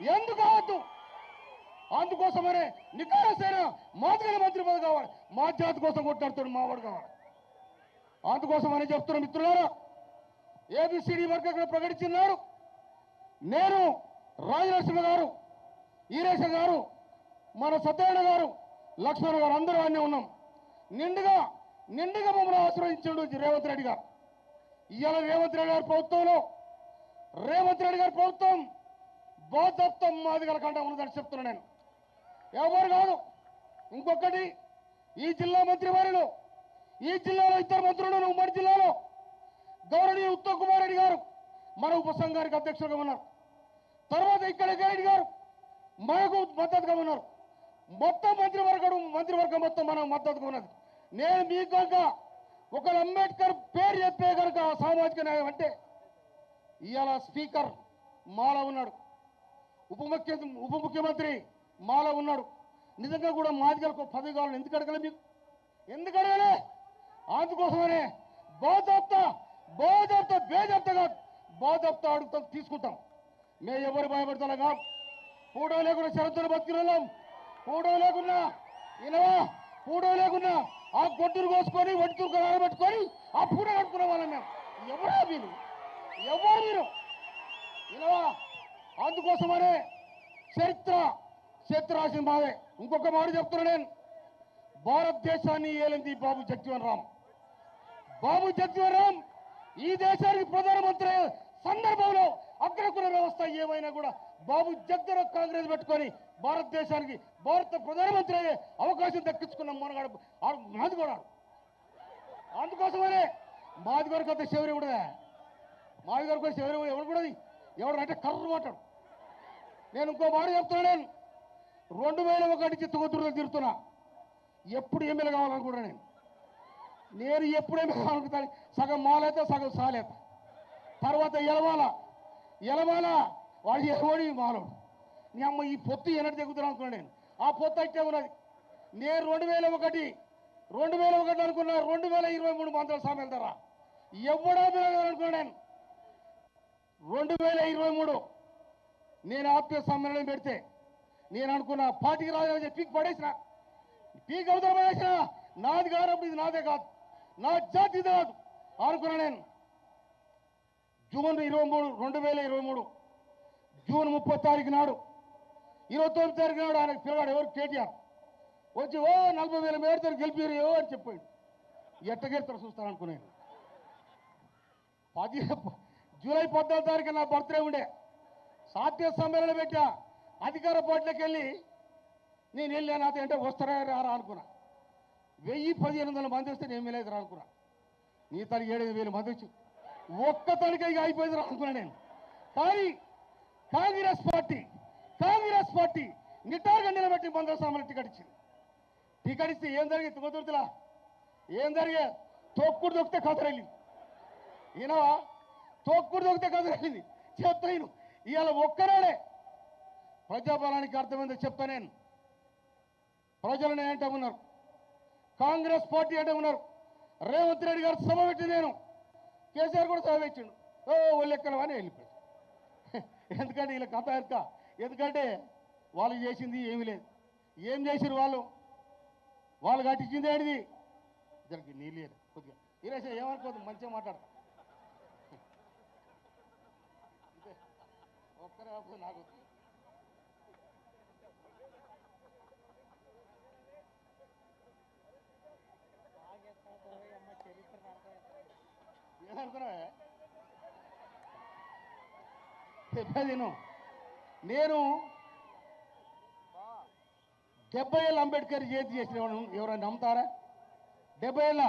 ఎందుకు కావద్దు? అందుకోసమనే నికారసైన మాదిగల మంత్రి పదవి కావాలి. మా జాతి కోసం కొట్లాడుతాడు మావాడు కావాలి. అందుకోసమని చెప్తున్న మిత్రులారా. ఏబిసిడి వర్గంగా ప్రకటించినారు. నేను రాజనరసింహ గారు ఈరేశ గారు మన సత్యనారాయణ గారు లక్ష్మణ్ గారు అందరూ అన్నీ ఉన్నాం. నిండుగా నిండుగా మమ్మల్ని ఆశ్రయించాడు రేవంత్ రెడ్డి గారు. ఇవాళ రేవంత్ రెడ్డి గారి ప్రభుత్వంలో రేవంత్ రెడ్డి గారి ప్రభుత్వం బోధత్వం మాది కలకుండా ఉన్నదని చెప్తున్నా నేను. ఎవరు కాదు ఇంకొకటి ఈ జిల్లా మంత్రి వారిలో ఈ జిల్లాలో ఇద్దరు మంత్రులు ఉమ్మడి జిల్లాలో. గౌరవనీయ ఉత్తమ్ కుమార్ రెడ్డి గారు మన ఉపసంఘానికి అధ్యక్షులుగా ఉన్నారు. తర్వాత ఇక్కడ రెడ్డి గారు మనకు మద్దతుగా ఉన్నారు. మొత్తం మంత్రివర్గం మంత్రివర్గం మొత్తం మనం మద్దతుగా ఉన్నది. నేను మీ కనుక ఒక అంబేద్కర్ పేరు చెప్పే కనుక సామాజిక న్యాయం అంటే ఇవాళ స్పీకర్ మాల ఉన్నాడు. ఉప ముఖ్య ఉప ముఖ్యమంత్రి మాల ఉన్నాడు. నిజంగా కూడా మాదిగలకు పదవి కావాలని ఎందుకు అడగలే మీకు? ఎందుకు అడగలే? అందుకోసమనే బోధప్త బోధప్త బేజప్తగా బోధప్త అడుగుతాం తీసుకుంటాం. మేము ఎవరు భయపడతాం కాదు. పూడో లేకుండా షరతులు బతికినాం పూడో లేకున్నా ఇనవా పూడో లేకున్నా ఆ గొడ్డును కోసుకొని వడ్డీ పెట్టుకొని ఆ పూడ కట్టుకునే వాళ్ళం మేము. ఎవరా మీరు? ఎవరు మీరు? ఇనవా అందుకోసమనే చరిత్ర చరిత్ర రాసిన మాదే ఇంకొక మాట చెప్తున్నా నేను. భారతదేశాన్ని ఏలింది బాబు జగ్జీవన్ రామ్. బాబు జగ్జీవన్ రామ్ ఈ దేశానికి ప్రధానమంత్రి సందర్భంలో అగ్రకుల వ్యవస్థ ఏమైనా కూడా బాబు జగ్జన కాంగ్రెస్ పెట్టుకొని భారతదేశానికి భారత ప్రధానమంత్రి అయ్యే అవకాశం దక్కించుకున్న మొనగాడు ఆడు మాది కూడా అందుకోసమనే మాది గారికి అంత శివరి కూడా. మాది గారికి కూడా శివరి ఎవరు కూడా ఎవరు అంటే కర్రు మాట్లాడు. నేను ఇంకో మాట చెప్తున్నా నేను. రెండు వేల ఒకటి చిత్తగొత్తురులో తిరుగుతున్నా. ఎప్పుడు ఎమ్మెల్యే కావాలనుకున్నా నేను. నేను ఎప్పుడు ఎమ్మెల్యే కావాలనుకుంటాను సగం మాలైతే సగం సాలేత తర్వాత ఎలమాల ఎలమాల వాడు ఎవడి? మాలోడు నీ అమ్మ ఈ పొత్తు ఎన్నటి తెగుతున్నాను అనుకున్నాను నేను. ఆ పొత్తు అయితే ఉన్నది. నేను రెండు వేల ఒకటి రెండు వేల ఒకటి అనుకున్నా రెండు వేల ఇరవై మూడు మంత్రుల సామెల ధర. ఎవడా అనుకున్నాను నేను. రెండు వేల ఇరవై మూడు. నేను ఆప్య సమ్మేళనం పెడితే నేను అనుకున్న పార్టీకి రాజు పీక్ పడేసిన. పీక్ అవతల పడేసిన. నాది కానప్పుడు ఇది నాదే కాదు. నా జాతి ఇది కాదు. అనుకున్నా నేను. జూన్ ఇరవై మూడు రెండు వేల ఇరవై మూడు. జూన్ ముప్పై తారీఖు నాడు ఇరవై తొమ్మిది తారీఖు నాడు ఆయన పిల్లగాడు ఎవరు? కేటీఆర్. వచ్చి ఓ నలభై వేల మేడతో గెలిపారు ఏవో అని చెప్పాడు. ఎట్ట గెలుతారు చూస్తాను అనుకున్నాను. పది జూలై పద్నాలుగు తారీఖు నా బర్త్డే ఉండే. సాధ్య సమ్మేళన పెట్టా. అధికార పార్టీలకు వెళ్ళి నేను వెళ్ళాను అదే అంటే వస్తారా రారా అనుకున్నా. వెయ్యి పదిహేను వందల మంది వస్తే నేను వెళ్ళేది రా అనుకున్నా. నీ తనకి ఏడైదు వేలు మంది వచ్చి ఒక్క తనకి ఇక అయిపోయింది రా అనుకున్నా నేను. కానీ కాంగ్రెస్ పార్టీ కాంగ్రెస్ పార్టీ నిటారుగా నిలబెట్టి మందర సామాన్లు టికెట్ ఇచ్చింది. టికెట్ ఇస్తే ఏం జరిగింది తుగతుర్తిలా ఏం జరిగే తొక్కుడు దొక్కితే కథరెళ్ళింది ఈయనవా తొక్కుడు దొక్కితే కథరెళ్ళింది చెప్తా నేను ఇవాళ ఒక్కనాడే ప్రజాబలానికి అర్థమైందో చెప్తా నేను. ప్రజలను ఏంటో ఉన్నారు. కాంగ్రెస్ పార్టీ అంటే ఉన్నారు. రేవంత్ రెడ్డి గారు సభ పెట్టి నేను. కేసీఆర్ కూడా సభ పెట్టిండు. ఓ ఒళ్ళెక్కలు అని వెళ్ళిపోయాడు. ఎందుకంటే వీళ్ళ కథ ఎక్క ఎందుకంటే వాళ్ళు చేసింది ఏమీ లేదు. ఏం చేసిరు వాళ్ళు? వాళ్ళు కట్టించింది ఏంటిది? ఇద్దరికి నీళ్ళు లేదు కొద్దిగా. ఈరోజు ఏమనుకోదు మంచిగా మాట్లాడతా. ఒక్కరే ఆపు, నాకు. ఏమనుకున్నావే? చెప్పేది నేను డెబ్బై ఏళ్ళ అంబేద్కర్ జయంతి చేసిన ఎవరైనా నమ్ముతారా? డెబ్బై ఏళ్ళ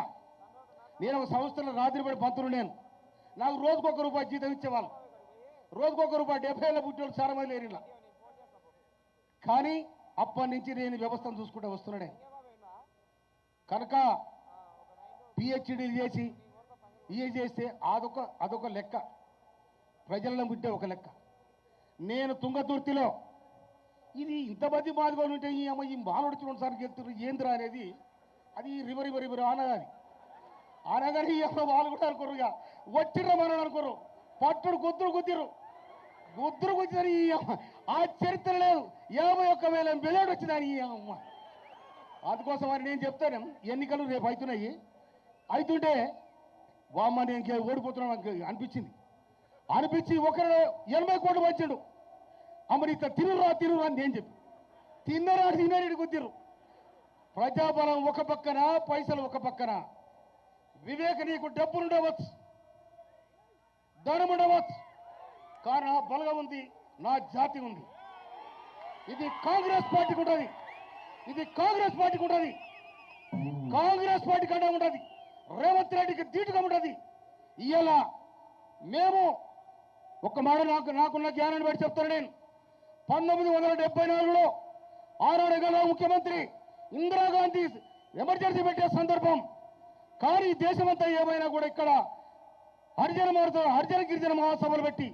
నేను ఒక సంస్థలో రాత్రిపడి పంతులు నేను. నాకు రోజుకొక రూపాయి జీతం ఇచ్చేవాళ్ళం. రోజుకొక రూపాయి డెబ్బై ఏళ్ళ పుట్టిన చాలా మంది లేరు ఇలా కానీ అప్పటి నుంచి నేను వ్యవస్థను చూసుకుంటూ వస్తున్నాడే కనుక పిహెచ్డీలు చేసి ఇవి చేస్తే అదొక అదొక లెక్క. ప్రజలను పుట్టే ఒక లెక్క. నేను తుంగతుర్తిలో ఇది ఇంతమంది బాధగా ఉంటే ఈ అమ్మ ఈ మానవుడు చూడండి సార్ గెలుతున్నారు ఏంద్రా అనేది. అది రివర్ రివర్ రివర్ అనగాని. ఈ అమ్మ వాళ్ళు కూడా అనుకోరుగా. ఇక మనం అనుకోరు. పట్టుడు గుద్దురు గుద్దిరు. గుద్దురు గుద్దిరు ఈ ఆ చరిత్ర లేదు. యాభై ఒక్క వేల మెజార్టీ వచ్చిందని ఈ అమ్మ. అందుకోసం అని నేను చెప్తాను ఎన్నికలు రేపు అవుతున్నాయి అవుతుంటే వామ్మ నేను ఇంకే ఓడిపోతున్నాను నాకు అనిపించింది. అనిపించి ఒకరు ఎనభై కోట్లు వచ్చిండు అమ్మని ఇట్లా తిరురా తిరురా అని నేను చెప్పి. తిన్నరా తిన్నరేడు కుదిరు ప్రజాబలం ఒక పక్కన పైసలు ఒక పక్కన. వివేక నీకు డబ్బులు ఉండవచ్చు ధనం ఉండవచ్చు కానీ నా బలగం ఉంది నా జాతి ఉంది. ఇది కాంగ్రెస్ పార్టీకి ఉంటుంది. ఇది కాంగ్రెస్ పార్టీకి ఉంటుంది. కాంగ్రెస్ పార్టీ కంటే ఉంటుంది. రేవంత్ రెడ్డికి ధీటుగా ఉంటుంది. ఇలా మేము ఒక మాట నాకు నాకున్న జ్ఞానాన్ని బట్టి చెప్తాను నేను. పంతొమ్మిది వందల డెబ్బై నాలుగులో ఆనాడు గల ముఖ్యమంత్రి ఇందిరాగాంధీ ఎమర్జెన్సీ పెట్టే సందర్భం. కానీ దేశమంతా ఏమైనా కూడా ఇక్కడ హరిజన మారుతో హరిజన గిరిజన మహాసభలు పెట్టి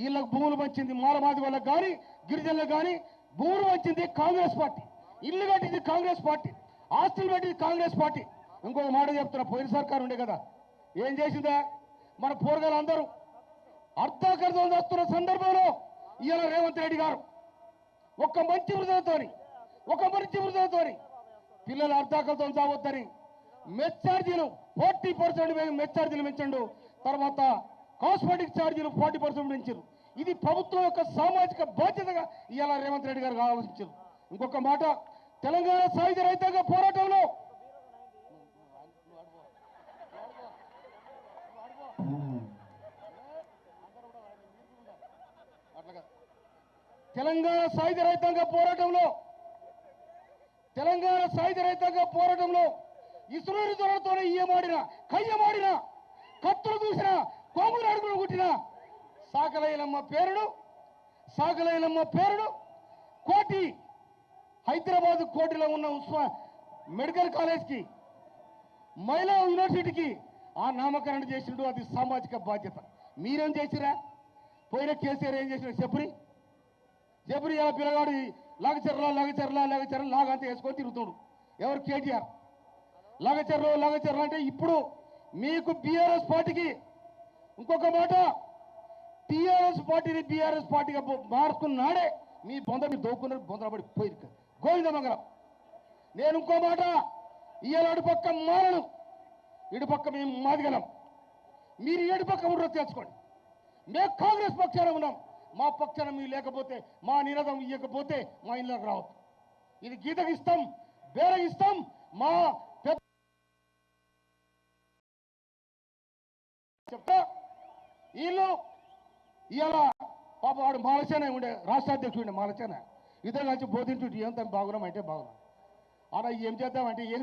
వీళ్ళకు భూములు పంచింది మాలమాది వాళ్ళకు కానీ గిరిజనులకు కానీ భూములు పంచింది కాంగ్రెస్ పార్టీ. ఇల్లు కట్టింది కాంగ్రెస్ పార్టీ. ఆస్తులు పెట్టింది కాంగ్రెస్ పార్టీ. ఇంకొక మాట చెప్తున్నా పోయిన సర్కారు ఉండే కదా. ఏం చేసిందా? మన పోరగాలు అందరూ అర్ధాకర్థం చేస్తున్న సందర్భంలో ఇవాళ రేవంత్ రెడ్డి గారు. ఒక మంచి హృదయంతోని ఒక మంచి హృదయంతోని పిల్లలు అర్ధాకలతో చావద్దని మెచ్చార్జీలు ఫార్టీ పర్సెంట్ మెచ్చార్జీలు పెంచండు. తర్వాత కాస్మెటిక్ ఛార్జీలు ఫార్టీ పర్సెంట్ పెంచారు. ఇది ప్రభుత్వం యొక్క సామాజిక బాధ్యతగా ఇవాళ రేవంత్ రెడ్డి గారు ఆలోచించారు. ఇంకొక మాట తెలంగాణ సాయుధ రైతాంగ పోరాటంలో తెలంగాణ సాయుధ రైతాంగ పోరాటంలో తెలంగాణ సాయుధ రైతాంగ పోరాటంలో ఇసురుని దొరలతోనే ఈయమాడిన కయ్యమాడిన కత్తులు చూసిన కోములు అడుగులు కుట్టిన సాకలైలమ్మ పేరుడు సాకలైలమ్మ పేరుడు కోటి హైదరాబాద్ కోటిలో ఉన్న ఉస్మా మెడికల్ కాలేజ్కి మహిళా యూనివర్సిటీకి ఆ నామకరణ చేసిండు. అది సామాజిక బాధ్యత. మీరేం చేసిరా? పోయిన కేసీఆర్ ఏం చేసిన చెప్పురి జబరి ఇలా పిల్లగాడు లగచర్ల లగచర్ల లగచర్ల లాగంతా వేసుకొని తిరుగుతాడు. ఎవరు కేటీఆర్? లగచర్రో లగచర్ల అంటే ఇప్పుడు మీకు బీఆర్ఎస్ పార్టీకి ఇంకొక మాట. టీఆర్ఎస్ పార్టీని బీఆర్ఎస్ పార్టీగా మార్చుకున్నాడే మీ బొంద మీరు దోక్కున్నారు బొందల పడి పోయి గోవిందమంగళం నేను ఇంకో మాట. ఇవాళ అడుపక్క మారను. ఇటుపక్క మేము మాదిగలం. మీరు ఏడుపక్క పక్క తెలుసుకోండి మేము కాంగ్రెస్ పక్షాన ఉన్నాం. మా పక్షాన మీరు లేకపోతే మా నినాదం ఇవ్వకపోతే మా ఇళ్ళకి రావద్దు. ఇది గీతకి ఇస్తాం బేరకి ఇస్తాం మా చెప్తా వీళ్ళు ఇవాళ పాప వాడు మాలసేన ఉండే రాష్ట్ర అధ్యక్షుడు ఉండే మాలసేన. ఇద్దరు కలిసి బోధించుంటే ఏం తను బాగున్నాం అంటే బాగున్నాం. అలా ఏం చేద్దామంటే ఏం